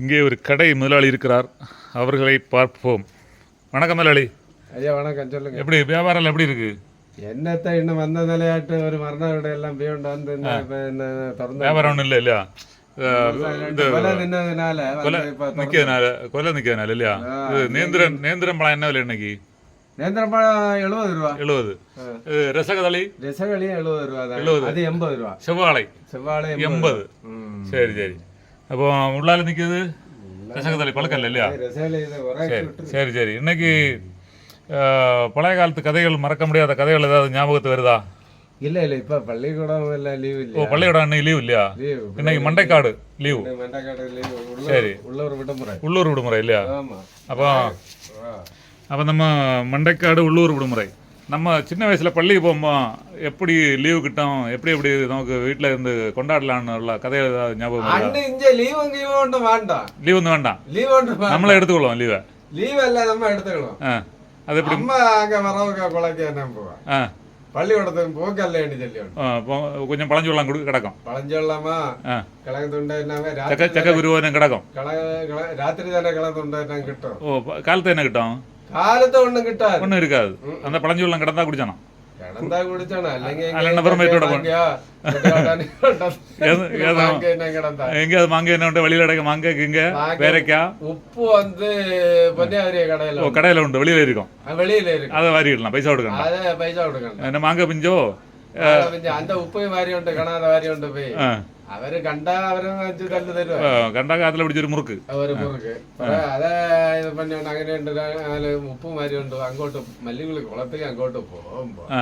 இங்கே ஒரு கடை முதலாளி இருக்கிறார். அவர்களை பார்ப்போம். வணக்கம் முதலாளி. ஐயா வணக்கம். சொல்லுங்க. எப்படி வியாபாரம் எப்படி இருக்கு? என்னத்த இன்னும் வந்த நிலையாட்டு ஒரு மரண எல்லாம் பேண்டு வந்து திறந்து வியாபாரம் ஒன்றும் இல்லை இல்லையா இந்த கொலை இல்லையா? இது நேந்திரன் நேந்திரன் பழம் என்ன விலை இன்னைக்கு? நேந்திரம் பழம் எழுபது ரூபா. எழுபது. ரசகதளி? ரிசகலியும் எழுபது ரூபா எழுபது. அது எண்பது ரூபா. செவ்வாழை. செவ்வாழை எண்பது. சரி சரி. அப்போ உள்ளால நிற்கிறது ரசகதளி பழக்கல்ல இல்லையா? சரி சரி சரி. இன்னைக்கு பழைய காலத்து கதைகள் மறக்க முடியாத கதைகள் ஏதாவது ஞாபகத்து வருதா? இல்ல இல்ல இப்ப பள்ளிக்கூடம் இல்ல லீவ் ஓ இல்லையா பள்ளிக்கூடம் இன்னைக்கு லீவ் இல்லையா? இன்னைக்கு மண்டைக்காடு லீவு மண்டக்காடு லீவ் சரி. உள்ள உள்ளூர் விடுமுறை. உள்ளூர் விடுமுறை இல்லையா? ஆமா. அப்போ. அப்போ நம்ம மண்டைக்காடு உள்ளூர் விடுமுறை. நம்ம சின்ன வயசுல பள்ளிக்கு போகும்போது எப்படி லீவு கிட்டோம் எப்படி எப்படி நமக்கு வீட்டில் இருந்து கொண்டாடலாம்னு உள்ள கதை ஏதாவது ஞாபகம் லீவு வேண்டாம். லீவ் வந்து வேண்டாம். லீவ் நம்மளே எடுத்துக்கொள்வோம் லீவை லீவ் எல்லாம் நம்ம எடுத்துக்கணும். ஆ அது எப்படி? அம்மா அங்க வரவங்க குழந்தை என்ன போவா? ஆ. பள்ளிக்கூடத்துக்கு போக்கல்லேன்னு சொல்லி கொஞ்சம் பழஞ்சு வெள்ளம் கொடு கிடக்கும். ஆ. கிழங்குத்துண்டை எல்லாமே சக்க ராத்திரி சக்க குருவனம் கிடக்கும். ராத்திரி தானே கிழங்குத்துண்டை எல்லாம் கிட்டும்? ஓ காலத்து என்ன கிட்டும்? காலத்தை ஒண்ணும் கிட்டாது ஒன்றும் இருக்காது அந்த பழஞ்சு வெள்ளம் கிடந்தா குடிச்சானோ கிடந்தா குடிச்சானா இல்லைங்க அதுல என்ன பெருமையோட போ- ஏது- ஏதோ- என்ன கிடந்தா எங்கேயாவது மாங்காய் என்ன உண்டு வெளியில கிடைக்க மாங்காய்க்கு இங்க மாங்காய். பேரைக்காய் உப்பு வந்து பொன்னியாரிய கடையில ஓ கடையில உண்டு வெளியில இருக்கும் உண்டு. வெளியில இருக்கு அதை வாரிடலாம் பைசா கொடுக்கணும் அத பைசா கொடுக்கணும் என்ன மாங்காய் பிஞ்சோ അതാ പിന്നെ അന്റെ ഉപ്പ് വാരി ഉണ്ട് കാണാതെ വാരി ഉണ്ട് പോയി ആ, അവര് കണ്ടാ അവര് വെച്ച് തല്ല് തരുവാ ആ, കണ്ടാ കാത്തിലെ പിടിച്ചൊരു മുറുക്ക് അവര് മുറുക്ക് അതെ ഇത് പണിയുണ്ട് അങ്ങനെയുണ്ട് അതില് ഉപ്പും വാരി ഉണ്ട് അങ്ങോട്ട് മല്ലികള് കുളത്തേക്ക് അങ്ങോട്ട് പോകുമ്പോ ആ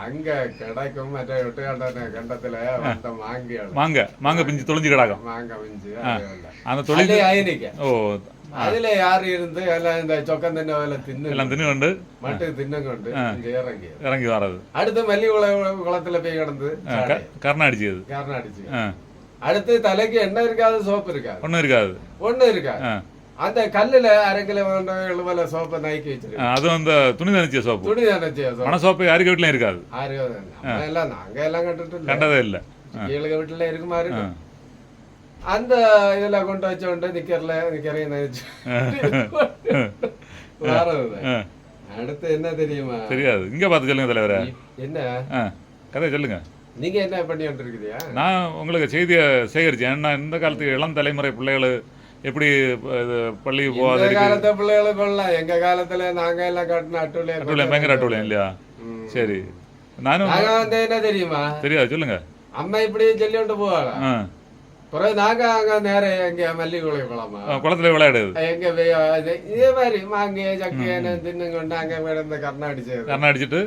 அங்க கிடைக்கும் மற்ற ஒட்டுக்காட்டான கண்டத்துல வந்த மாங்கியாள் மாங்க மாங்க பிஞ்சு தொலைஞ்சு கிடக்கும் மாங்காய் பிஞ்சு அந்த தொழில் அதுல ஆயினிக்க ஓ எல்லாம் தின்னு கொண்டு மட்டும் தின்னும் கொண்டு இங்க இறங்கி இறங்கி வர்றது அடுத்து மல்லி குள குளத்துல போய் கிடந்து ஆ, க- கர்ணம் அடிச்சது காரணம் அடிச்சு ஆ அடுத்து தலைக்கு எண்ணெய் இருக்காது சோப்பு இருக்காது ஒன்றும் இருக்காது ஒண்ணு இருக்காது அந்த கல்லுல அரை கிலோ வேண்டாம் எழுபல சோப்பை நைக்கி ஆ, வச்சிருக்கு அதுவும் அந்த துணி நனைச்சிய சோப்பு துணி நினைச்சிய சோப்பு மன சோப்பு யாருக்கு வீட்லயும் இருக்காது எல்லாம் நாங்க எல்லாம் கட்டுட்டு இல்ல கண்டதே இல்லை கீழே வீட்டுல இருக்குமா இருக்கும் அந்த இதுல கொண்டு நிக்கிறல நிக்கிறேன் நினைச்சு வரது அடுத்து என்ன தெரியுமா? தெரியாது. இங்க பார்த்து சொல்லுங்க தலைவரே. என்ன? ஆ கதையை சொல்லுங்க. நீங்க என்ன பண்ணி வந்துருக்குதியா நான் உங்களுக்கு செய்தியை சேகரிச்சேன். ஏன்னா இந்த காலத்துக்கு இளம் தலைமுறை பிள்ளைகள் எப்படி இந்த போகாத காலத்து பிள்ளைகளை கொள்ளலாம் எங்க காலத்துல நாங்க எல்லாம் கட்டின அட்டூழியம் அட்டுள்ள பயங்கர அட்டூழியம் இல்லையா. சரி. நானும் வந்து என்ன தெரியுமா? தெரியாது சொல்லுங்க. அம்மா இப்படி சொல்லிட்டு போவாங்க ஆ. பிறகு நாங்க அங்க நேரம் எங்க மல்லிகுளை குளமா குளத்துல விளையாடுது எங்க இதே மாதிரி மாங்க சக்கையான தின்னு கொண்டு அங்க கிடந்த கர்ணா அடிச்சது கர்ணம் அடிச்சிட்டு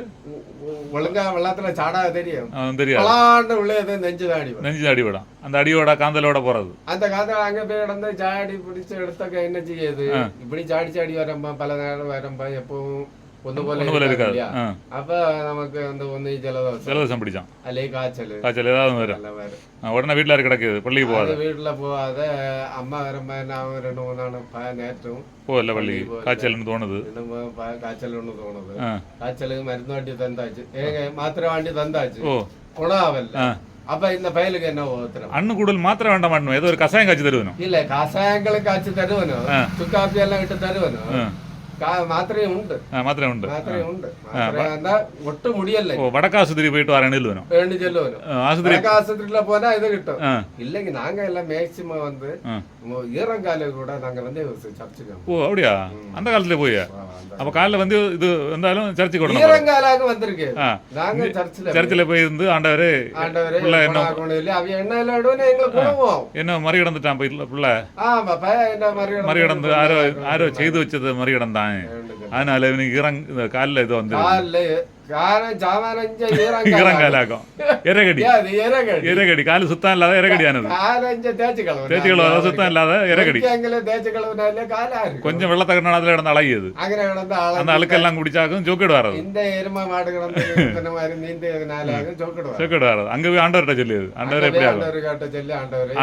ஒழுங்கா வெள்ளத்துல சாடாத தெரியும் ஆ, தெரியாது பலாண்டு உள்ளே நெஞ்சு தாடி வரும். நெஞ்சு அடிவிடும் அந்த அடியோட காந்தலோட போறது அந்த காலத்துல அங்க போய் கிடந்து சாடி பிடிச்சு எடுத்தக்க என்ன செய்யுது இப்படி சாடி சாடி வரம்பா பல நேரம் வரம்பா எப்பவும் ஜலதோஷம் ஜலதோஷம் பிடிச்சான் அல்லே காய்ச்சல். காய்ச்சல் ஏதாவது வரும் எல்லாம் வரும் ஆ, உடனே வீட்டுல இருக்கு கிடக்குது? பள்ளிக்கு போகாத? வீட்டுல போகாத. அம்மா வரம்பா நான் ரெண்டு மூணு நாள் நேற்றும் போகல பள்ளிக்கு காய்ச்சல்னு தோணுது. இன்னும் ப- காய்ச்சல் ஒண்ணு தோணுது. காய்ச்சலுக்கு மருந்து வண்டி தந்தாச்சு. ஏங்க மாத்திரை வண்டி தந்தாச்சு. குணாவல்ல அப்ப இந்த பயலுக்கு என்ன ஓத்துறோம் அண்ணு கூடல் மாத்திரை வேண்டாம் ஏதோ ஒரு கசாயம் காய்ச்சி தருவணும். இல்ல கஷாயங்களுக்கு காய்ச்சி தருவனோ ஆ. சுக்காப்பி எல்லாம் விட்டு தருவனோ உண்டு மாத்திரை இருந்தா ஒட்டு முடியல ஓ வடக்காசுத்திரி போயிட்டு வரேன்னு வேணும் வேண்டி சொல்லுவனும் ஆஸ்பத்திரி ஆஸ்பத்திரியில போனா இது கிட்டும் இல்லைங்க நாங்க எல்லாம் மேக்சிமம் வந்து ஈரங்கால கூட நாங்க வந்து சர்ச்சுக்கு ஓ அப்படியா அந்த காலத்துல போய் அப்ப காலைல வந்து இது வந்தாலும் சர்ச்சுக்கு விடணும் ஈரங்காலாக வந்திருக்கு. நாங்க சர்ச்சில் சர்ச்சில் போய் இருந்து ஆண்டவரே ஆண்டவரே என்ன குணாகுணம் இல்லை அவ என்ன எல்லாம் இடுவோம் எங்களுக்கு குணமாகும் என்ன மறிகடந்துட்டான் போய் புள்ள ஆமா என்ன மாதிரி மறிகடந்து ஆரோ ஆரோ செய்து வச்சது மறிகடந்தான் அதனால இவனுக்கு இறங் இந்த காலில் இது வந்து இறங்காலாக்கும் இறகடி இறகடி காலு சுத்தம் இல்லாத இறகடியானது காலஞ்ச தேய்ச்சி கழுவு சுத்தம் இல்லாத இறகடி கொஞ்சம் வெள்ளத்தை கட்டினால கிடந்து அழகியது அந்த அழுக்கெல்லாம் குடிச்சாக்கும் ஜோக்கெடு ஜோக்கிடுவாங்க ஜோக்கெடு வர்றது அங்கே போய் ஆண்டவர்கிட்ட சொல்லியது ஆண்டவர் எப்படி ஆகும்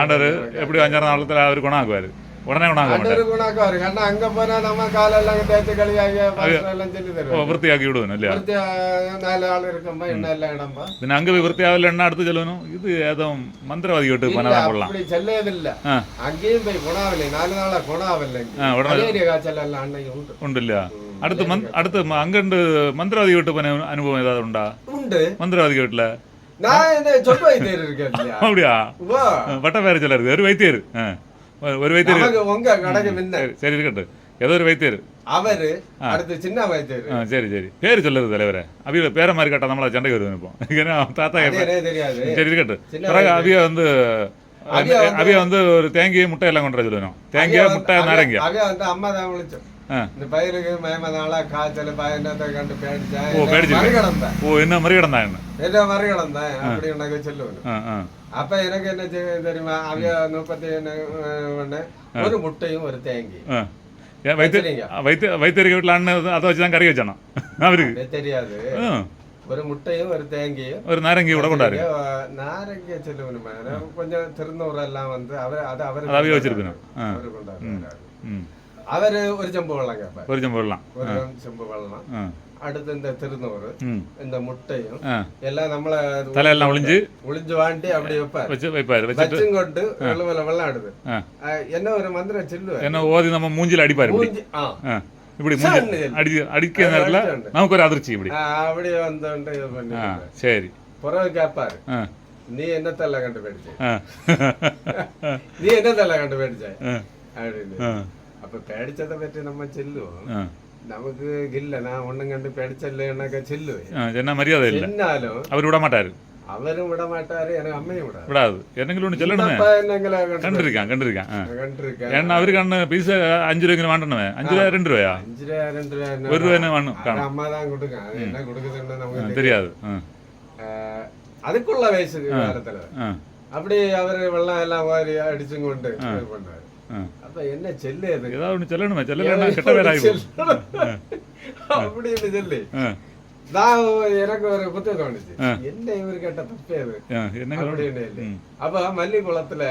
ஆண்டவர் எப்படி அஞ்சாறு நாளத்தில் அவர் குணம் ஆக்குவார் உடனே உணாக அது மாட்டேன் ஒரு குணாக்கம் இருக்கு ஆனா அங்க போனா நம்ம காலெல்லாம் தேய்ச்சி கழுவியாங்க பாத்திரம் எல்லாம் சொல்லி ஓ தருவோம் വൃത്തിയാക്കി വിടുവനും അല്ലേ ஒருத்தி நாலு ஆள் இருக்கும்பா என்ன எல்லாம் இடம்பா പിന്നെ അങ്ങ് വൃത്തിയാവില്ല എണ്ണ അടുത്ത് ചെല്ലുവനും ഇത് ഏതോ മന്ത്രവാദി കേട്ട് இல்ல, പനതാ കൊള്ളാം அப்படி செல்லதில்ல ആ அங்கேயும் போய் குணாவில்லை நாலு நாளா குணாவில்லை ആ உடனே மலேரியா காய்ச்சல் எல்லாம் அன்னைக்கு உண்டு ഉണ്ടല്ല അടുത്ത് മന്ത്- അടുത്ത് മ- അങ്ങണ്ട് മന്ത്രവാദി കേട്ട് പന അനുഭവം ഏതാ ഉണ്ടാ உண்டு മന്ത്രവാദി കേട്ടില്ല நான் என்ன சொல் வைத்தியர் இருக்கேன் இல்லையா அப்படியா வா, വട്ട പേര് ചിലർക്ക് ഒരു ஒரு வைத்தியர். உங்க கடக மின்ன சரி இருக்கட்டும். ஏதோ ஒரு வைத்தியர். அவரு அடுத்து சின்ன வைத்தியர். ஆ சரி சரி. பேர் சொல்லுது தலைவரே. அவியோட பேரை மாதிரி கேட்டால் நம்மள சண்டைக்கு வருது இப்போ. ஏன்னா தாத்தா தெரியாது. சரி இருக்கட்டும். பிறகு அவிய வந்து அவிய வந்து ஒரு தேங்காய் முட்டை எல்லாம் கொண்டு சொல்லணும் தேங்காய் முட்டை நாரங்க அவிய வந்து அம்மா தான் விழிச்சோம் இந்த பயிருக்கு மயமதால என்ன என்ன என்ன? மறிகடந்தேன் அப்படின்னு சொல்லுவேன். அப்ப எனக்கு என்ன தெரியுமா? அவிய முப்பத்தி ஒண்ணு ஒரு முட்டையும் ஒரு தேங்கி. ஆ. ஏன் வைத்திய வச்சிருங்க. வைத்திய வைத்தியருக்கு வீட்டில் அண்ணன் அதை வச்சு தான் கறி வச்சானோ அவருக்கு. தெரியாது. ஒரு முட்டையும் ஒரு தேங்கியும். ஒரு நாரங்கி கூட கொண்டாரு. நாரங்க சொல்லுவேன் கொஞ்சம் திருநூறு எல்லாம் வந்து அவர் அது அவர் அவிய வச்சிருக்கணும். அவரு ஒரு செம்பு வெள்ளம் கேட்பார் ஒரு சம்பளம் போடலாம் ஒரு செம்பு வெள்ளம் அடுத்து இந்த திருநூறு ம் இந்த முட்டையும் ஆ எல்லாம் நம்மள தலையெல்லாம் ஒளிஞ்சு ஒளிஞ்சு வாண்டி அப்படி வைப்பார் வச்சு வைப்பாரு வச்சுட்டு வச்சும் கொண்டு வெள்ள வெள்ளாடுது ஆ அஹ் என்ன ஒரு மந்திரம் சொல்லுவேன் என்ன ஓதி நம்ம மூஞ்சில அடிப்பாரு இப்படி மூஞ்சி ஆ ஆ இப்படி மூஞ்சி சன்னு. அடி அடிக்கிற நேரத்தில் அடிச்சோண்டு. நமக்கு ஒரு அதிர்ச்சி இப்படி ஆ, அப்படியே வந்து இது பண்ணி ஆ சரி புறவு கேட்பாரு ஆ நீ என்ன தள்ள கண்டுபிடிச்ச ஆ நீ என்ன தள்ள கண்டுபிடிச்ச ஆ அப்படின்னு ஆ அப்ப பேடிச்சதை பற்றி நம்ம செல்லுவோம் ஆ நமக்கு இல்ல நான் ஒண்ணும் கண்டு படிச்சல்லன்னாக்கா சொல்லுவேன் என்ன மரியாதை இல்லை என்னாலும் அவர் விட மாட்டாரு அவரும் விட மாட்டாரு எனக்கு அம்மையும் விடாது விடாது எனக்கு ஒன்று சொல்லணுமே கண்டிருக்கான் கண்டிருக்கான் கண்டிருக்கேன் ஏன்னா அவரு கண்ணு பீச அஞ்சு ரூபாய்க்கு வாண்டணுவேன் அஞ்சு ரூபா ரெண்டு ரூபாயா அஞ்சு ரூபா ரெண்டு ரூபா ஒரு ரூபாய் வேணும் அம்மா தான் கொடுக்கான் என்ன கொடுக்குதுன்னு நமக்கு தெரியாது. அதுக்குள்ள வயசு காலத்துல அப்படி அவர் வெள்ளம் எல்லாம் மாதிரி அடிச்சும் கொண்டு பண்ணாரு அப்ப என்ன செல்லு ஏதாவது ஒன்று சொல்லணுமே. செல்லலைன்னா கெட்ட பேர் ஆகும் அப்படின்னு சொல்லி? நான் எனக்கு ஒரு புத்தகம் தோணுச்சு என்ன இவரு கேட்ட தப்பே என்ன அப்படின்னு அப்ப மல்லி குளத்துல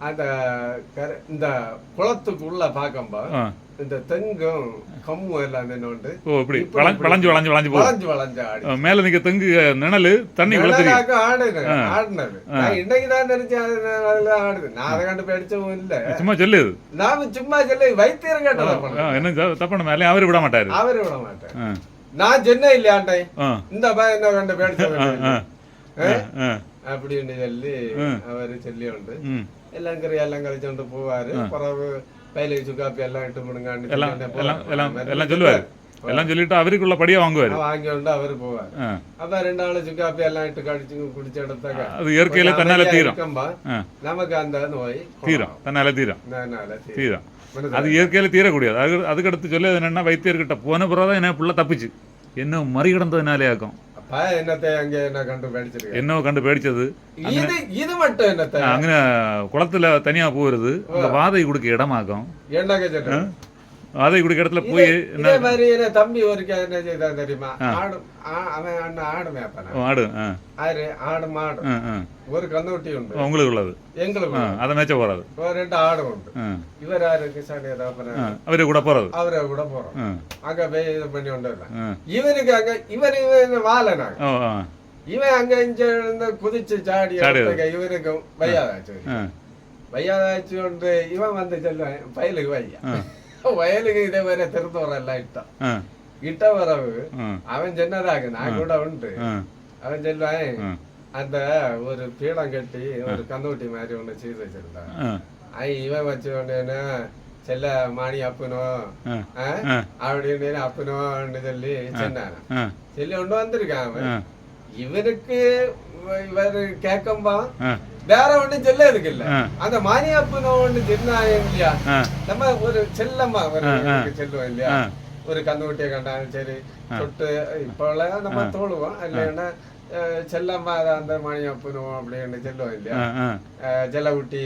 அந்த இந்த குளத்துக்குள்ள பாக்கம்பா இந்த தெங்கும் கம்மும் எல்லாம் நின்று ഓ இப்படி. வளஞ்சு வளைஞ்சு வளைஞ்சு வளைஞ்சு வளைஞ்சு ஆடி. மேல நிக்க தெங்கு நிழலு தண்ணி நிழலாக்க ஆடுது ஆடினது. நான் இன்னைக்குதான் நினைச்சேன் அது நிழலா ஆடுது. நான் அதை கண்டு படிச்சவும் இல்ல சும்மா சொல்லு. நாம சும்மா சொல்லி. வைத்தியர் கேட்டதா என்ன தப்பண்ண மேலே அவரு விட மாட்டாரு. அவரு விட மாட்டேன் ஆ. நான் சென்னை இல்லையாண்டே? ஆ. இந்த பையன் என்ன கண்டு பேடிச்ச அப்படின்னு சொல்லி அவரு சொல்லி உண்டு எல்லாம் கறி எல்லாம் கழிச்சோண்டு போவாரு. பிறகு பயில சுக்காப்பி எல்லாம் இட்டு முடுங்கான்னு எல்லாம் எல்லாம். எல்லாம் சொல்லுவாரு எல்லாம் சொல்லிட்டு அவருக்குள்ள படியா வாங்குவாரு வாங்கி கொண்டு அவரு போவார் அப்ப ரெண்டு நாள் சுக்காப்பி எல்லாம் இட்டு கடிச்சு குடிச்ச இடத்தாக்க அது இயற்கையில தன்னால தீரும் நமக்கு அந்த நோய் தீரும் தன்னால தீரும் தீரும். அது இயற்கையில தீரக்கூடியது அது அதுக்கடுத்து சொல்லி என்னன்னா வைத்தியர்கிட்ட போன பிறகு தான் என்ன புள்ள தப்பிச்சு என்ன மறிகடந்ததுனாலே ஆக்கும் എന്നത്തെ അങ്ങനെ കണ്ടു പേടിച്ചത് എന്നോ കണ്ട് പേടിച്ചത് ഇത് ഇത് മട്ടും എന്നത്തെ അങ്ങനെ കുളത്തില് തനിയാ പോരുത് വാതകി കൊടുക്ക ഇടമാക്കാം ഏണ്ടാ കേട്ടോ வாதை கொடுக்க இடத்துல போய் இதே மாதிரி என்ன தம்பி ஒருக்கா என்ன செய்தா தெரியுமா? ஆடு அவன் அண்ணன் ஆடு மேப்பன ஆடு ஆறு ஆடு மாடு. ஒரு கண்ணுட்டி உண்டு. உங்களுக்கு உள்ளது. எங்களுக்கு அதை மேய்ச்ச போறது. ஒரு ரெண்டு ஆடு உண்டு. இவர் யாரு? ஆ. அவரு கூட போறது. அவரை கூட போறோம். அங்க போய் இது பண்ணி கொண்டு. இவனுக்கு அங்க இவன் இவன் வாழனாங்க இவன் அங்க இங்க இருந்து குதிச்சு சாடி இவனுக்கு வையாதாச்சு. வையாதாச்சு இவன் வந்து சொல்லுவேன். வயலுக்கு வையா. வயலுக்கு இதே மாதிரி திருத்தோரம் எல்லாம் இட்டான் இட்ட வரவு அவன் சின்னதாக நான் கூட உண்டு. அவன் சொல்லுவான் அந்த ஒரு பீடம் கட்டி ஒரு கந்தூட்டி மாதிரி ஒண்ணு செய்து வச்சிருந்தான். இவன் வச்ச உடனே செல்ல மாணி அப்பனோ. அப்படின்னு அப்பனோன்னு சொல்லி சொன்னான். ஆ, சொல்லி கொண்டு வந்திருக்கான் அவன். ஆ, இவனுக்கு இவ- இவரு கேட்கம்பா ஆ, வேற ஒண்ணும் சொல்ல இருக்கு இல்ல. ஆ. அந்த மானியப்பனோ ஒண்ணு சொன்னாங்க இல்லையா? நம்ம ஒரு செல்லம்மா செல்லுவோம் இல்லையா. ஒரு கந்துகுட்டியை கண்டாலும் சரி தொட்டு இப்போ நம்ம தோழுவோம் இல்லைன்னா செல்லம்மா அந்த மானியப்பனும் அப்படின்னு சொல்லுவோம் இல்லையா? ஜெல்லகுட்டி.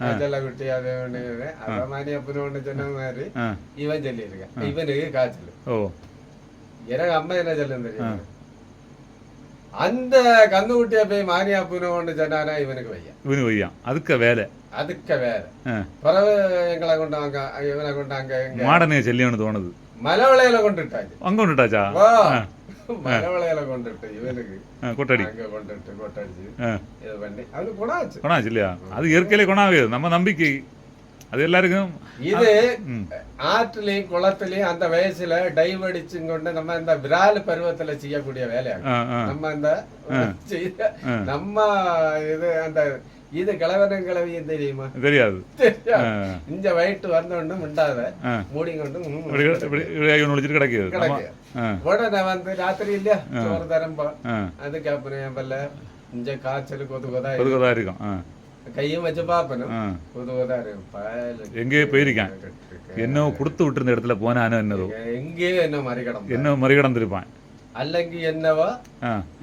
அஹ், ஜெல்லகுட்டி அது ஒண்ணு. அத மானியப்பனும் ஒண்ணு சொன்ன மாதிரி. இவன் சொல்லியிருக்கான். இவனுக்கு காய்ச்சல். எனக்கு அம்மா என்ன சொல்லுன்னு தெரியும்? அந்த கந்துக்குட்டியை போய் மாரியாப்புன்னு சொன்னாரா இவனுக்கு வையா? இவனு வையான் அதுக்க வேலை. அதுக்க ஆ. பிறகு எங்களை கொண்டாங்க இவனை கொண்டாங்க மாடனே செல்லியன்னு தோணுது. மலவளையில கொண்டுட்டாங்க அங்க கொண்டுட்டாச்சா? மலவளையில கொண்டுட்டு இவனுக்கு. கொட்டடி. அங்க கொண்டுட்டு கொட்டடிச்சு. இது பண்ணி. அவனுக்கு குணாச்சு கொணாச்சு இல்லையா? அது இயற்கையிலே கொணாவே நம்ம நம்பிக்கை. அது எல்லாருக்கும் இது. ஆற்றுலயும் குளத்துலயும் அந்த வயசுல டைவ் அடிச்சும் கொண்டு நம்ம இந்த விரால் பருவத்துல செய்யக்கூடிய வேலையாகும் நம்ம இந்த நம்ம இது அந்த இது கிழவனும் கிழவியும் தெரியுமா? தெரியாது. இந்த வயிற்று வந்தோன்னு மிண்டாத. மூடிக்கொண்டு கிடைக்குது. உடனே வந்து ராத்திரி இல்லையா? சோறு தரம்போ. அதுக்கப்புறம் பல்ல இந்த காய்ச்சல் கொது கொதா இருக்கும். கையும் வச்சு பயலு. எங்கேயோ போயிருக்கான். என்ன கொடுத்து விட்டுருந்த இடத்துல போனானோ என்னதோ எங்கேயோ என்ன கிடந்தா என்ன மறிகடந்திருப்பான். அல்லங்கி என்னவா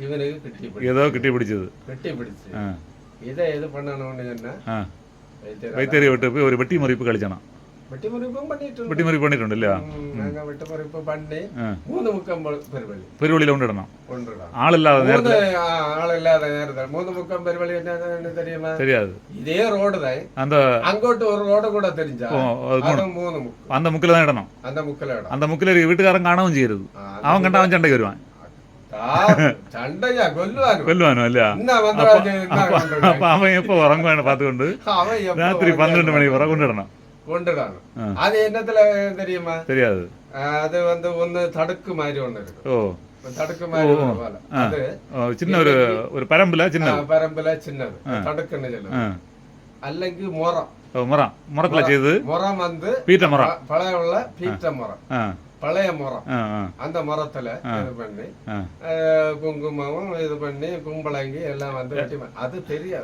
இவனுக்கு கிட்டி ஏதோ கிட்டி பிடிச்சது. கிட்டி பிடிச்சு. இதை எது பண்ணணும்னு சொன்னா வைத்தியர் விட்டு போய் ஒரு வெட்டி மறிப்பு கழிச்சானா பெ- பெருவழி பெருவழியில் கொண்டு இடணும் கொண்டுடலாம் ஆள் இல்லாத மூணு நேரத்தில் ஆ, ஆள் இல்லாத நேரத்தில் மூணு முக்கம் பெருவழி என்ன தெரியுமா தெரியாது இதே ரோடு தான் அந்த அங்கோட்டு ஒரு ரோடு கூட தெரிஞ்சா மூணு முக்கு அந்த முக்கில் தான் இடணும் அந்த முக்கில் இடம் அந்த முக்கில் இருக்க வீட்டுக்காரன் காணவும் செய்யறது ஆ, அவன் கண்டா அவன் சண்டைக்கு வருவான் ஆ, சண்டையா கொல்லுவான் கொல்லுவானோ இல்லையா என்ன வந்தராஜன் என்ன அப்ப கொண்டுட்டான்? அப்ப அவன் எப்போ உறங்குவான்னு பார்த்துக்கொண்டு அவன் எப்ப ராத்திரி பன்னெண்டு மணிக்கு வர கொண்டு இடணும் கொண்டுடான் ஆ. அது என்னத்துல தெரியுமா? தெரியாது. அது வந்து ஒண்ணு தடுக்கு மாதிரி ஒண்ணு இருக்கு. ஓ. தடுக்கு மாதிரி. அது சின்ன ஒரு ஒரு பரம்புல சின்ன பரம்புல சின்னது. தடுக்குன்னு சொல்லுது. அல்லங்கி முறம் ஓ, மரம். மரத்துல செய்து முறம் வந்து பீட்ட மரம். ப- பழைய உள்ள பீட்ட மரம். ஆ. பழைய ஆ அந்த மரத்துல இது பண்ணி குங்குமமும் இது பண்ணி கும்பளங்கி எல்லாம் வந்து அது பெரிய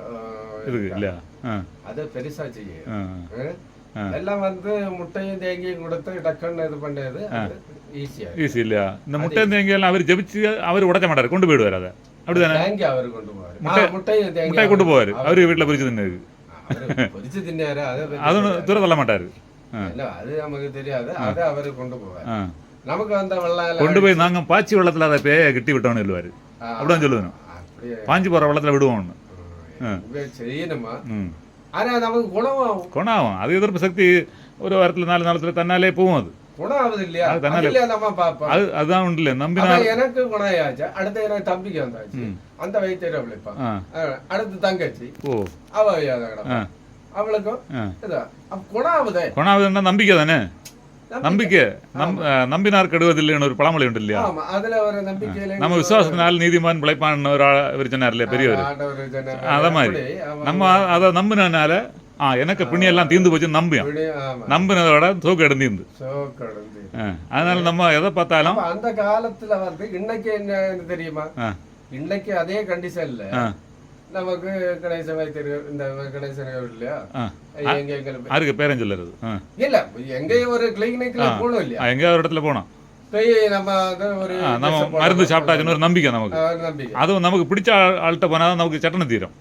அது பெருசா செய்யும்? எல்லாம் வந்து முட்டையும் தேங்கியும் கொடுத்து டக்குன்னு இது பண்ணது ஈஸியா ஈஸி இல்லையா இந்த முட்டை தேங்காய் அவர் ஜெபிச்சு அவர் உடைக்க மாட்டாரு கொண்டு போயிடுவார் அதை அப்படிதானே தேங்கி அவரு கொண்டு போவாரு ஆ, முட்டையும் தேங்கி முட்டையை கொண்டு போவார் அவரு வீட்டுல பிரிச்சு தின்னது அவரு பொரிச்சு தின்னாரு அதை பத்தி அதுவும் தூர தள்ள மாட்டாரு ஆ இல்ல அது நமக்கு தெரியாது அதை அவரு கொண்டு போவாரு ஆ நமக்கு வந்த வெள்ளம் எல்லாம் கொண்டு போய் நாங்க பாய்ச்சி வெள்ளத்துல அதை பேய கட்டி விட்டோம்னு சொல்லுவாரு ஆ, அப்படிதான் சொல்லுவேன் அப்படியே பாஞ்சு போற வெள்ளத்துல விடுவோம்னு இங்க செய்யணுமா ம் ஆனா நமக்கு குணமாகும். குணாகும் அது எதிர்ப்பு சக்தி ஒரு வாரத்துல நாலு நாளத்துல தன்னாலே போகும் அது. குணம் ஆகுது இல்லையா அது தன்னால- நம்ம பாப்போம் அது அதுதான் உண்டு நம்பினா அப்ப எனக்கு குணம் ஆயாச்சு அடுத்து எனக்கு தம்பிக்கு வந்தாச்சு. அந்த வைத்தியரை விழிப்பான் அடுத்து தங்கச்சி. ஓ. அவ அவளுக்கும் குணம் நம்பிக்கை தானே நம்பிக்கை. நம்பினார் கெடுவதில்லைன்னு ஒரு பழமொழி உண்டு இல்லையா? நம்ம விசுவாசத்தினால் நீதிமான் பிழைப்பான் ஒரு சொன்னார் இல்லையா பெரியவர். அத மாதிரி. நம்ம அதை நம்பினால ஆ எனக்கு புண்ணியம் எல்லாம் தீர்ந்து போச்சுன்னு நம்பியும் நம்பினதோட தூக்கு எடுந்தீந்து அதனால நம்ம எதை பார்த்தாலும் அந்த காலத்துல வந்து இன்னைக்கு என்ன தெரியுமா? இன்னைக்கு அதே கண்டிஷன்ல நமக்கு கணேச வைத்தியர்கள் இந்த கணேசர்கள் இல்லையா? எங்க எங்க யாருக்கு பேரன் சொல்லுறது இல்ல எங்கேயும் ஒரு கிளினிக்ல போகணும் இல்லையா? எங்கேயாவது ஒரு இடத்துல போனோம். நம்ம மருந்து சாப்பிட்டாச்சுன்னு ஒரு நம்பிக்கை நமக்கு. அதுவும் நமக்கு பிடிச்ச ஆள்- ஆள்கிட்ட போனால் நமக்கு சட்டனை தீரும்.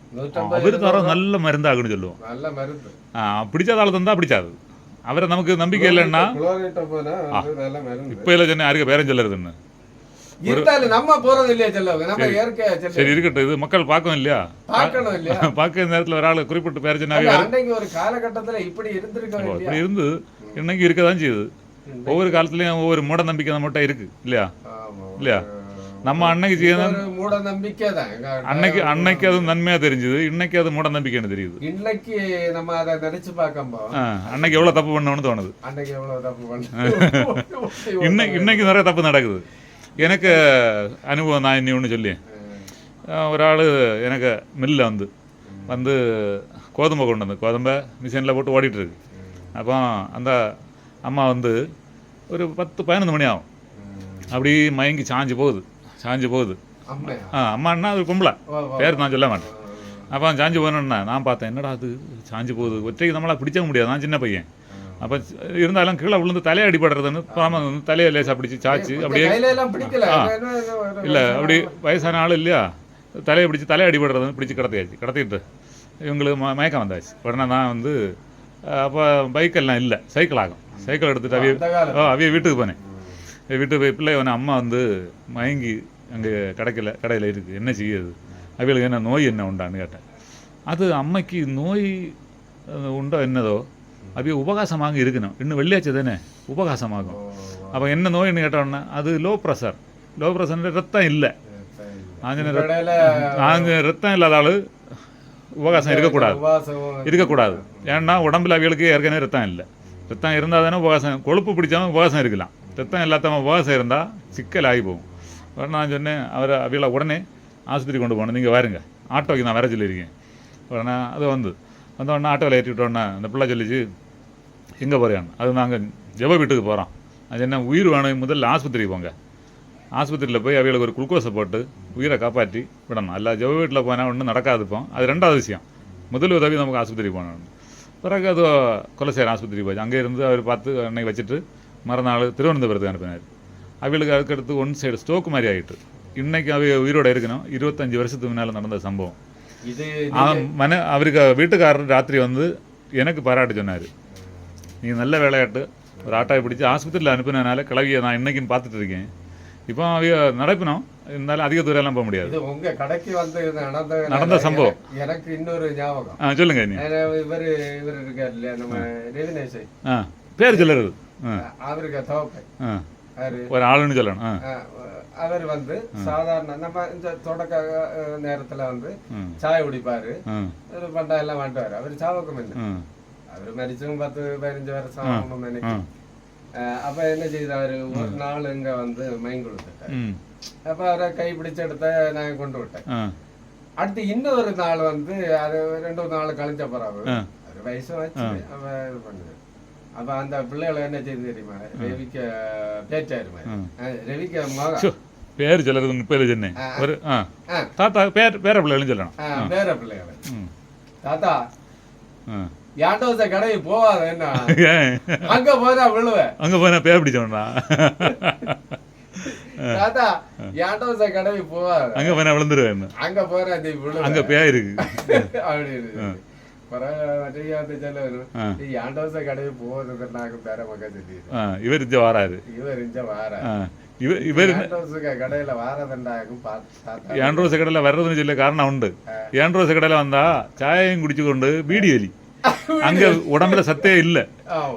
அவரு தர நல்ல மருந்தாகுன்னு சொல்லுவோம். நல்ல மருந்து. ஆ, பிடிக்காத ஆள் தந்தா பிடிக்காது அவரை நமக்கு நம்பிக்கை இல்லைன்னா இப்போ இல்லை சொன்ன யாருக்கு பேரன் சொல்லுறதுன்னு இருந்தாலும் நம்ம போறது இல்லையா செல்லவங்க நம்ம இயற்கையா சரி இருக்கட்டும். இது மக்கள் பார்க்கும் இல்லையா? பார்க்கணும் இல்லையா? பார்க்க நேரத்தில் ஒரு ஆள் குறிப்பிட்டு பேர அல்ல, அன்னைக்கு ஒரு காலகட்டத்துல இப்படி இருந்திருக்கோம் இல்லையா இப்படி இருந்து இன்னைக்கு இருக்க தான் செய்யுது. ஒவ்வொரு காலத்துலயும் ஒவ்வொரு மூட நம்பிக்கை நம்மகிட்ட இருக்கு இல்லையா. இல்லையா? நம்ம அன்னைக்கு இது செய்ய ஒரு மூட நம்பிக்கை தான். அன்னைக்கு அன்னைக்கு அது நன்மையா தெரிஞ்சுது. இன்னைக்கு அது மூட நம்பிக்கைன்னு தெரியுது? இன்னைக்கு நம்ம அதை நினைச்சு பார்க்கம்போ. ஆ, அன்னைக்கு எவ்வளவு தப்பு பண்ணோம்னு தோணுது. அன்னைக்கு எவ்வளவு தப்பு பண்ண இன்னைக்கு இன்னைக்கு நிறைய தப்பு நடக்குது. எனக்கு அனுபவம் நான் இன்னி ஒன்று சொல்லி ஒரு ஆள் எனக்கு மில்லில் வந்து வந்து கோதுமை கொண்டு வந்து கோதுமை மிஷினில் போட்டு ஓடிட்டு இருக்கு அப்போ அந்த அம்மா வந்து ஒரு பத்து பதினொன்று மணி ஆகும். அப்படி மயங்கி சாஞ்சு போகுது. சாஞ்சு போகுது. ஆ அம்மான்னா அது வா. பேர் நான் சொல்ல மாட்டேன். அப்போ சாஞ்சு போகணுன்னா நான் பார்த்தேன் என்னடா அது சாஞ்சு போகுது. ஒற்றைக்கு நம்மளால் பிடிச்ச முடியாது. நான் சின்ன பையன். அப்போ இருந்தாலும் கீழே விழுந்து தலையை அடிபடுறதுன்னு பாம வந்து தலையை லேசாக பிடிச்சி சாச்சு அப்படியே ஆ. இல்லை அப்படி வயசான ஆள் இல்லையா? தலையை பிடிச்சி தலையை அடிபடுறதுன்னு பிடிச்சி கடத்தியாச்சு. கடத்திட்டு இவங்களுக்கு ம மயக்கம் வந்தாச்சு. உடனே நான் வந்து அப்போ பைக்கெல்லாம் இல்லை. சைக்கிள் ஆகும். சைக்கிள் எடுத்துட்டு அவிய ஓ அவிய வீட்டுக்கு போனேன். வீட்டுக்கு போய் பிள்ளை அவனை அம்மா வந்து மயங்கி அங்கே கிடைக்கல கடையில் இருக்குது என்ன செய்யுது? அவங்களுக்கு என்ன நோய் என்ன உண்டான்னு கேட்டேன். அது அம்மைக்கு நோய் உண்டோ என்னதோ? அவைய உபகாசமாக இருக்கணும். இன்னும் வெள்ளியாச்சு தானே? உபகாசமாகும். அப்போ என்ன நோய்னு கேட்டோன்னா அது லோ ப்ரெஷர் லோ ப்ரெஷர் ரத்தம் இல்லை. ஆஞ்சன கடையில நாங்கள் ரத்தம் இல்லாத ஆள் உபகாசம் இருக்கக்கூடாது இருக்கக்கூடாது. ஏன்னா உடம்புல அவிகளுக்கு ஏற்கனவே ரத்தம் இல்லை. ரத்தம் இருந்தால் தானே உபவாசம் கொழுப்பு பிடிச்சவன் உபவாசம் இருக்கலாம். ரத்தம் இல்லாதவன் உபவாசம் இருந்தால் சிக்கல் ஆகி போகும் நான் சொன்னேன் அவர் அவிகளை உடனே ஆஸ்பத்திரி கொண்டு போகணும். நீங்கள் வாருங்க. ஆட்டோக்கு நான் வர சொல்லியிருக்கேன். உடனே அது வந்து வந்த உடனே ஆட்டோவில் ஏற்றி விட்டோன்னே அந்த பிள்ளை சொல்லிச்சு எங்கே போறியான்னு? அது நாங்கள் ஜெப வீட்டுக்கு போகிறோம் அது என்ன உயிர் வேணும் முதல்ல ஆஸ்பத்திரிக்கு போங்க. ஆஸ்பத்திரியில் போய் அவைகளுக்கு ஒரு குளுக்கோஸை போட்டு உயிரை காப்பாற்றி விடணும். அல்ல ஜெப வீட்டில் போனால் ஒன்றும் நடக்காது இப்போ. அது ரெண்டாவது விஷயம். முதல் உதவி நமக்கு ஆஸ்பத்திரி போகணும். பிறகு அது கொலசேர் ஆஸ்பத்திரி போச்சு அங்கே இருந்து அவர் பார்த்து அன்னைக்கு வச்சுட்டு மறுநாள் திருவனந்தபுரத்துக்கு அனுப்பினார். அவளுக்கு அதுக்கடுத்து ஒன் சைடு ஸ்ட்ரோக் மாதிரி ஆகிட்டு இன்னைக்கு அவைய உயிரோட இருக்கணும். இருபத்தஞ்சு வருஷத்துக்கு முன்னால் நடந்த சம்பவம். மன அவருக்கு வீட்டுக்காரர் ராத்திரி வந்து எனக்கு பாராட்டு சொன்னார். நீ நல்ல விளையாட்டு ஒரு ஆட்டாவை பிடிச்சி ஆஸ்பத்திரியில் அனுப்பினனால கிளவியை நான் இன்னைக்கும் பார்த்துட்டு இருக்கேன். இப்போ அவைய நடப்பினோம். இருந்தாலும் அதிக தூரம் எல்லாம் போக முடியாது. உங்க கடைக்கு வந்து நடந்த நடந்த சம்பவம். எனக்கு- இன்னொரு ஞாபகம். ஆ சொல்லுங்க இவரு இவர் இருக்காரு இல்லையா? நம்ம ரவிநேசை ஆ பேர் சொல்லுறது. அவருக்கு அவரு ஒரு ஆளுன்னு சொல்லணும். அவர் வந்து சாதாரண நம்ம இந்த தொடக்க நேரத்துல வந்து சாய் குடிப்பாரு. பண்டா எல்லாம் வாண்டுவாரு அவரு சாவக்கம் என்ன அவரு மரிச்சும் பத்து பதினஞ்சு வருஷம் ஆகணும்னு நினைக்கிறேன் அப்ப என்ன செய்தாரு ஒரு நாள் இங்க வந்து மயங்கி கொடுத்துட்டாரு அப்ப அவரை கை பிடிச்ச இடத்த நான் கொண்டு விட்டேன் அடுத்து இன்னொரு நாள் வந்து அது ரெண்டு மூணு நாள் கழிச்ச பிறகு. ஒரு வயசு வச்சு அவ இது பண்ணுது அப்ப அந்த பிள்ளைகளை என்ன செய்து தெரியுமா ரவிக்க பேச்சாருமா ரவிக்க மக சோ, பேர் சொல்லுறது உங்க பேர் சொன்னேன் ஒரு ஆ ஆ. தாத்தா பேர் பேர பிள்ளைகளும் சொல்லணும் யாண்டோச கடைக்கு போவாத என்ன? அங்க போனா விழுவேன் அங்கே போய் நான் பேர் பிடிச்சவனா தாத்தா யாண்டோச கடைக்கு போவாத அங்கே போய் நான் விழுந்துருவேன் அங்க போற நீ விழுவ. அங்கே பேர் இருக்கு. ஆ. இவர் வாராரு. இவர் வார. ஆ இவர் இவர் யாண்டோசுக்கு கடையில வாரதண்டாகும் பார்த்தா ஏண்ட்ரோஸ் கடையில் வர்றதுன்னு சொல்ல காரணம் உண்டு. அங்க உடம்புல சத்தே இல்ல.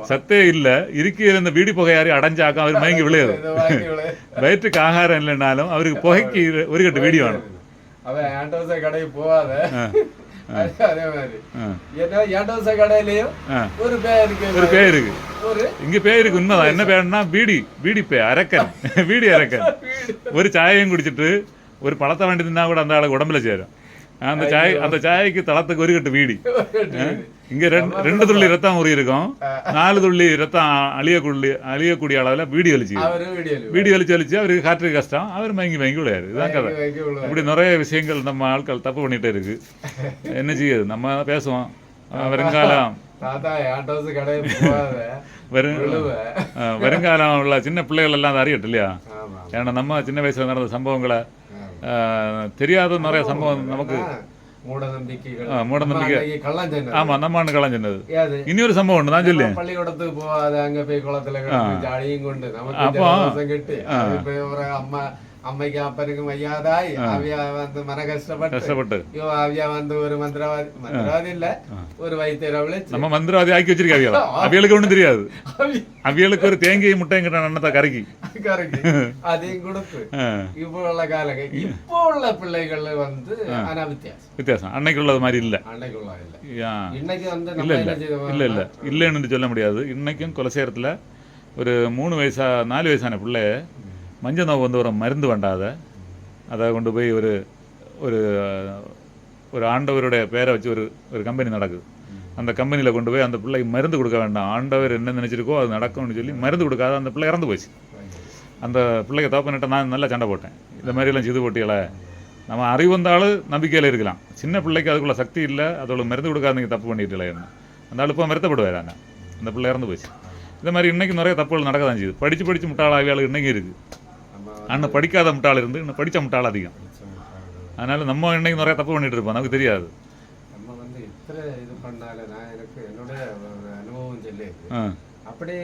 சத்தே இல்ல. இருக்கையில் இந்த பீடி புகையாரி அடைஞ்சாக்கம் அவர் மயங்கி விளையாது. வயிற்றுக்கு ஆகாரம் இல்லைனாலும் அவருக்கு புகைக்கு ஒரு கட்டு வீடி வேணும். அவன் யாண்டோச கடைக்கு போவாத. அது மாதிரி. ஏன்னா யாண்டோச கடையிலயும். ஒரு பேருக்கு ஒரு பேர் இருக்கு. இங்க பேருக்கு உண்மைதான். என்ன பேருன்னா பீடி பீடி பே அரக்கன். பீடி அரக்கன். ஒரு சாயையும் குடிச்சிட்டு ஒரு பழத்தை வண்டி தின்னா கூட அந்த ஆளுக்கு உடம்புல சேரும். அந்த சாய் அந்த சாய்க்கு தளத்துக்கு ஒரு கட்டு வீடி. இங்க ரெண்டு ரெண்டு துள்ளி ரத்தம் ஊறி இருக்கும். நாலு துள்ளி ரத்தம் அழியக்கூடிய அழியக்கூடிய அளவுல பீடி வலிச்சு. பீடி வலிச்சு வலிச்சு அவருக்கு காற்றுக்கு கஷ்டம். அவர் மயங்கி மயங்கி விளையாரு இதுதான் கதை. இப்படி நிறைய விஷயங்கள் நம்ம ஆட்கள் தப்பு பண்ணிட்டே இருக்கு. என்ன செய்யுது நம்ம பேசுவோம். வருங்காலம். வருங்காலம் உள்ள சின்ன பிள்ளைகள் எல்லாம் அதை அறியட்டும் இல்லையா? ஏன்னா நம்ம சின்ன வயசுல நடந்த சம்பவங்களை தெரியாத நிறைய சம்பவம் நமக்கு. ஆ, மூட நம்பிக்கைகள் ஆ, மூட நம்பிக்கை. கள்ளம் சொன்னது. ஆமா நம்ம ஆண்டுக்கெல்லாம் சொன்னது. ஏது? இனி ஒரு சம்பவம் ஒன்று தான் சொல்லி நம்ம பள்ளிக்கூடத்துக்கு போகாத அங்க போய் குளத்துல ஜாலியும் கொண்டு. நமக்கு அப்போ, அம்மா அம்மைக்கு அப்பனுக்கும் வையாதாய் அவியா வந்து மன கஷ்டப்பட்டு கஷ்டப்பட்டு இவ அவியா வந்து ஒரு மந்திரவாதி மந்திரவாதி இல்ல ஒரு வைத்தியரை விழிச்சு நம்ம மந்திரவாதி ஆக்கி வச்சிருக்காங்க அவியலுக்கு ஒண்ணும் தெரியாது அவி- அவியலுக்கு ஒரு தேங்காய் முட்டையும் கிட்ட அன்னத்தை கரைக்கி கரைக்கு அதையும் கொடுத்து இப்போ உள்ள காலங்க இப்போ உள்ள பிள்ளைகள் வந்து ஆனா வித்தியாசம் வித்தியாசம் அன்னைக்கு உள்ளது மாதிரி இல்ல அன்னைக்கு உள்ள இல்ல? இன்னைக்கு வந்து இல்ல இல்ல இல்ல இல்ல இல்லைன்னு சொல்ல முடியாது இன்னைக்கும் குலசேரத்துல ஒரு மூணு வயசா நாலு வயசான பிள்ளை மஞ்சள் நோவு வந்து ஒரு மருந்து வேண்டாத. அதை கொண்டு போய் ஒரு ஒரு ஒரு ஆண்டவருடைய பேரை வச்சு ஒரு ஒரு கம்பெனி நடக்குது. அந்த கம்பெனியில் கொண்டு போய் அந்த பிள்ளைக்கு மருந்து கொடுக்க வேண்டாம். ஆண்டவர் என்ன நினச்சிருக்கோ அது நடக்கும்னு சொல்லி மருந்து கொடுக்காத அந்த பிள்ளை இறந்து போச்சு. அந்த பிள்ளைக்கு தோப்பனிட்ட நான் நல்லா சண்டை போட்டேன். இந்த மாதிரிலாம் சிது போட்டிகளை. நம்ம அறிவு வந்தாலும் நம்பிக்கையில் இருக்கலாம். சின்ன பிள்ளைக்கு அதுக்குள்ள சக்தி இல்லை. அதோட மருந்து கொடுக்காதீங்க தப்பு பண்ணிட்டு அந்த ஆள் இப்போ வருத்தப்படுவார் அந்த பிள்ளை இறந்து போச்சு. இந்த மாதிரி இன்னைக்கு நிறைய தப்புகள் நடக்க தான் செய்யுது படித்து படித்து முட்டாளாவியாளுக்கு இன்றைக்கும் இருக்குது ஆனால் படிக்காத முட்டாள் இருந்து இன்னும் படித்த முட்டாள் அதிகம். அதனால நம்ம இன்னைக்கு நிறைய தப்பு பண்ணிட்டு இருப்போம். நமக்கு தெரியாது. நம்ம வந்து இத்தனை இது பண்ணால நான் எனக்கு என்னுடைய அனுபவம் சொல்லி. அப்படி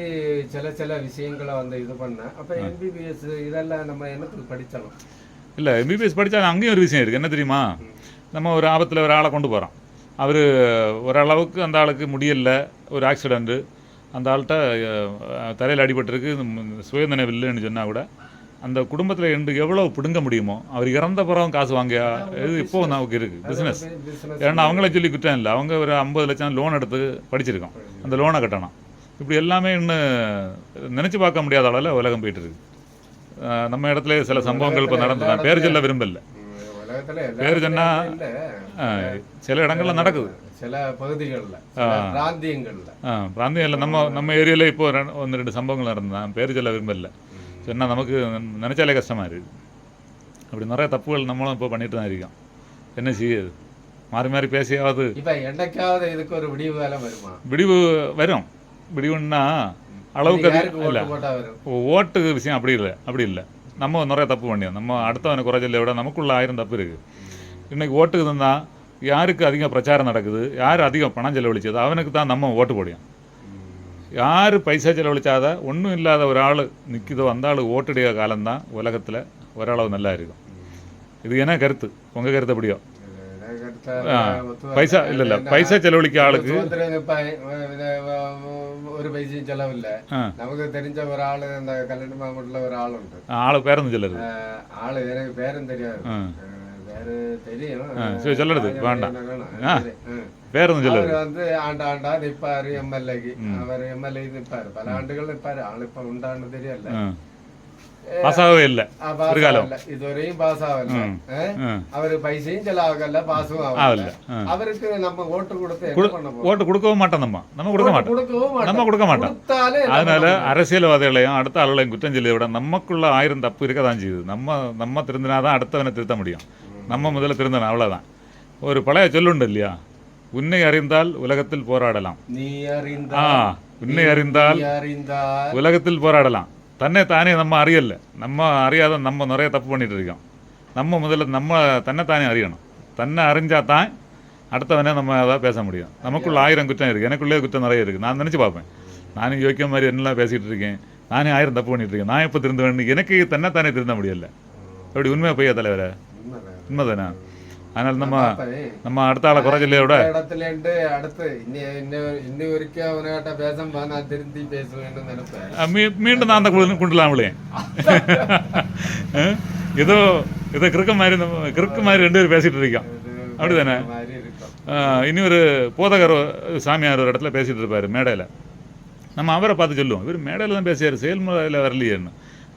சில சில விஷயங்களை வந்து இது பண்ண அப்ப எம்பிபிஎஸ் இதெல்லாம் நம்ம என்னத்துக்கு படிச்சோம் இல்லை எம்பிபிஎஸ் படித்தா அங்கேயும் ஒரு விஷயம் இருக்குது என்ன தெரியுமா? நம்ம ஒரு ஆபத்தில் ஒரு ஆளை கொண்டு போகிறோம் அவர் ஓரளவுக்கு அந்த ஆளுக்கு முடியல ஒரு ஆக்சிடெண்ட்டு அந்த ஆள்கிட்ட தலையில் அடிபட்டிருக்கு. சுயநினைவு இல்லைன்னு சொன்னால் கூட அந்த குடும்பத்தில் எண்டு எவ்வளோ பிடுங்க முடியுமோ அவர் இறந்த பிறகும் காசு வாங்க இது இப்போ நமக்கு இருக்குது பிஸ்னஸ் பிசினஸ் ஏன்னா அவங்கள சொல்லி குற்றம் இல்லை. அவங்க ஒரு ஐம்பது லட்சம் லோன் எடுத்து படிச்சிருக்கோம் அந்த லோனை கட்டணும். இப்படி எல்லாமே இன்னும் நினச்சி பார்க்க முடியாத அளவில் உலகம் போயிட்டு இருக்கு. நம்ம இடத்துல சில சம்பவங்கள் இப்போ நடந்து பேர் சொல்ல விரும்பல. பேர் சொன்னா இடத்துலயும் இல்ல அஹ் சில இடங்கள்ல நடக்குது. சில பகுதிகள்ல பிராந்தியங்கள்ல. இல்லை நம்ம நம்ம ஏரியாவில் இப்போ ரெண்டு- ஒன்று ரெண்டு சம்பவங்கள் நடந்தான் பேர் சொல்ல விரும்பல. சொன்னால் நமக்கு நினச்சாலே கஷ்டமாக இருக்குது அப்படி நிறைய தப்புகள் நம்மளும் இப்போ பண்ணிட்டு தான் இருக்கோம் என்ன செய்யுது மாறி மாறி பேசியாவது இப்ப என்னைக்காவது இதுக்கு ஒரு விடிவு வருமா விடிவு வரும் விடிவுன்னா அளவுக்கு இல்லை ஓட்டு விஷயம் அப்படி இல்லை அப்படி இல்லை நம்ம நிறைய தப்பு பண்ணியோம் நம்ம அடுத்தவனை குறைச்சலை விட நமக்குள்ள ஆயிரம் தப்பு இருக்குது இன்னைக்கு ஓட்டுக்கு தான் யாருக்கு அதிகம் பிரச்சாரம் நடக்குது யார் அதிகம் பணம் செலவழிச்சது அவனுக்கு தான் நம்ம ஓட்டு போடியும் யார் பைசா செலவழிச்சாத? ஒன்றும் இல்லாத ஒரு ஆள் நிற்குதோ அந்த ஆள் ஓட்டுடைய காலம்தான் உலகத்தில் ஓரளவு நல்லா இருக்கும். இது என்ன கருத்து? உங்கள் கருத்து எப்படியோ? எனக்கு அடுத்த ஆ, ஒத்து வர- பைசா இல்லை இல்லை பைசா செலவழிக்க ஆளுக்கு சுதந்திரம் இப்ப, அஹ், ஒரு பைசையும் செலவில்ல. ஆ. நமக்கு தெரிஞ்ச ஒரு ஆளு அந்த கல்லணை மாவட்டத்துல ஒரு ஆள் உண்டு ஆள் பேருந்து சொல்லுது அஹ், ஆளு எனக்கு பேரும் தெரியாது ஆ அஹ், பேரு தெரியும் ஆ, சரி, சொல்லுறது, ராஜா வேண்டாம். மணியண்ணன் ஆ. சரி, ம். பேருந்து சொல்லுது அவர் வந்து ஆண்டா ஆண்டா நிப்பாரு எம்எல்ஏக்கு. அவர் எம்எல்ஏ நிப்பாரு பல ஆண்டுகள் நிப்பாரு ஆளு இப்ப உண்டான்னு தெரியல. பாஸாகவே இல்லை. இதுவரையும் பாஸ் ஆகல அவரு பைசையும் செலவாகல பாஸும் ஆகல. அவருக்கு நம்ம ஓட்டு கொடுத்து ஓட்டு கொடுக்கவும் மாட்டோம் நம்ம. நம்ம கொடுக்க மாட்டோம். நம்ம கொடுக்க மாட்டோம். அதனால? அரசியல்வாதிகளையும் அடுத்த ஆளுகளையும் குற்றம் சொல்லியை விட நமக்குள்ள ஆயிரம் தப்பு இருக்க தான் செய்யுது. நம்ம நம்ம திருந்தினாதான் அடுத்தவனை திருத்த முடியும். நம்ம முதல்ல திருந்தணும். அவ்வளவுதான். ஒரு பழைய சொல்லுண்டு இல்லையா? உன்னை அறிந்தால் உலகத்தில் போராடலாம். நீ உன்னை அறிந்தால் உலகத்தில் போராடலாம். தன்னை தானே நம்ம அறியல. நம்ம அறியாத நம்ம நிறைய தப்பு பண்ணிட்டு இருக்கோம். நம்ம முதல்ல நம்ம தன்னைத்தானே அறியணும். தன்னை அறிஞ்சா தான் அடுத்தவனே நம்ம அதான் பேச முடியும். நமக்குள்ள ஆயிரம் குற்றம் இருக்குது எனக்குள்ளே குற்றம் நிறைய இருக்குது நான் நினச்சி பார்ப்பேன். நானும் யோக்கிய மாதிரி என்னெல்லாம் பேசிகிட்டு இருக்கேன். நானே ஆயிரம் தப்பு பண்ணிட்டு இருக்கேன். நான் எப்போ திருந்த வேண்டும் எனக்கு தன்னைத்தானே திருந்த முடியல. அப்படி உண்மையாக பொய்யா தலைவரே? உண்மைதான். அதனால் நம்ம நம்ம அடுத்த ஆளை குறைச்சலையை விட. இந்த இடத்துல இருந்து அடுத்து இன்னி வரைக்கும் அவனாட்ட பேசும்போது நான் திருந்தி பேசுவேன்னு நினைப்பேன். மீண்டும் நான் அந்த குண்டலாமலே. ஏதோ ஏதோ கிறுக்க மாதிரி நம்ம கிறுக்கு மாதிரி ரெண்டு பேரும் பேசிட்டு இருக்கோம். இருக்கும். ஆஹ் இனி ஒரு போதகர் சாமியார் ஒரு இடத்துல பேசிட்டு இருப்பாரு மேடையில். நம்ம அவரை பார்த்து சொல்லுவோம். இவர் மேடையில் தான் பேசியார் செயல்முறையில் வரலையேன்னு.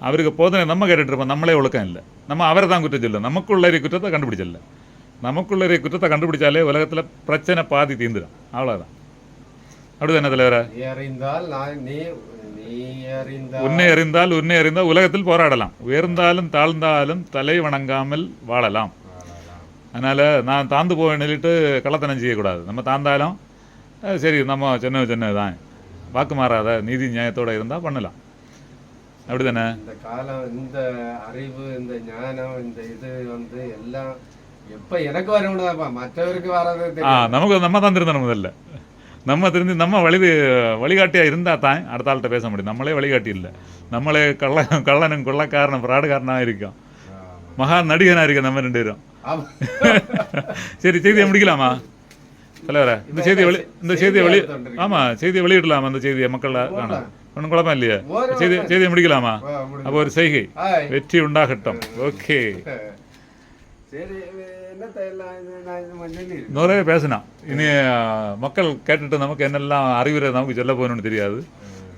அவருக்கு போதனை நம்ம கேட்டுட்டு இருப்போம். நம்மளே ஒழுக்கம் இல்லை. நம்ம அவரை தான் குற்றம் சொல்லுவோம். நமக்குள்ள குற்றத்தை கண்டுபிடிச்சல நமக்குள்ள இருக்கிற குற்றத்தை கண்டுபிடிச்சாலே உலகத்தில் பிரச்சனை பாதி தீந்துடும் அவ்வளோதான் அப்படிதானே தலைவரே? உன்னை அறிந்தால் உன்னை அறிந்தால் உலகத்தில் போராடலாம். உயர்ந்தாலும் தாழ்ந்தாலும் தலை வணங்காமல் வாழலாம். அதனால் நான் தாழ்ந்து போவேன் சொல்லிட்டு கள்ளத்தனம் செய்யக்கூடாது. நம்ம தாழ்ந்தாலும் அஹ், சரி நம்ம சின்ன சின்னது தான் வாக்கு மாறாத நீதி நியாயத்தோடு இருந்தால் பண்ணலாம். அப்படி தானே இந்த காலம் இந்த அறிவு இந்த ஞானம் இந்த இது வந்து எல்லாம் நமக்கு நம்ம தான் திருந்தணும் முதல்ல. நம்ம திருந்தி நம்ம வழி வழிகாட்டியாக இருந்தால் தான் அடுத்த ஆள்கிட்ட பேச முடியும். நம்மளே வழிகாட்டி இல்லை. நம்மளே கள்ள கள்ளனும் கொள்ளக்காரனும் பிராடுகாரனாக இருக்கோம். மகா நடிகனாக இருக்க நம்ம ரெண்டு பேரும். சரி செய்தியை முடிக்கலாமா? தலைவரே இந்த செய்தியை வெளி இந்த செய்தியை வெளி ஆமாம் செய்தியை வெளியிடலாமா அந்த செய்தியை மக்கள் காணும் ஒன்றும் குழப்பம் இல்லையே. செய்தி செய்தியை முடிக்கலாமா. அப்போ ஒரு செய்கை. வெற்றி உண்டாகட்டும். ஓகே. நிறைய பேசினோம் இனி மக்கள் கேட்டுட்டு நமக்கு என்னெல்லாம் அறிவுரை நமக்கு சொல்ல போகணும்னு தெரியாது.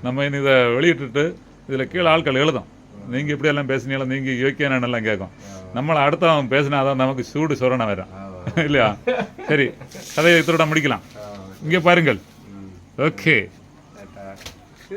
நம்ம இனி இதை வெளியிட்டுட்டு இதில் கீழே ஆட்கள் எழுதும். நீங்கள் இப்படியெல்லாம் பேசுனீங்களா நீங்கள் யோக்கியானெல்லாம் கேட்கும். நம்மளை அடுத்தவன் பேசினாதான் நமக்கு சூடு சொரணை வரும் இல்லையா? சரி கதையை இத்தோட முடிக்கலாம். இங்கே பாருங்கள். ஓகே.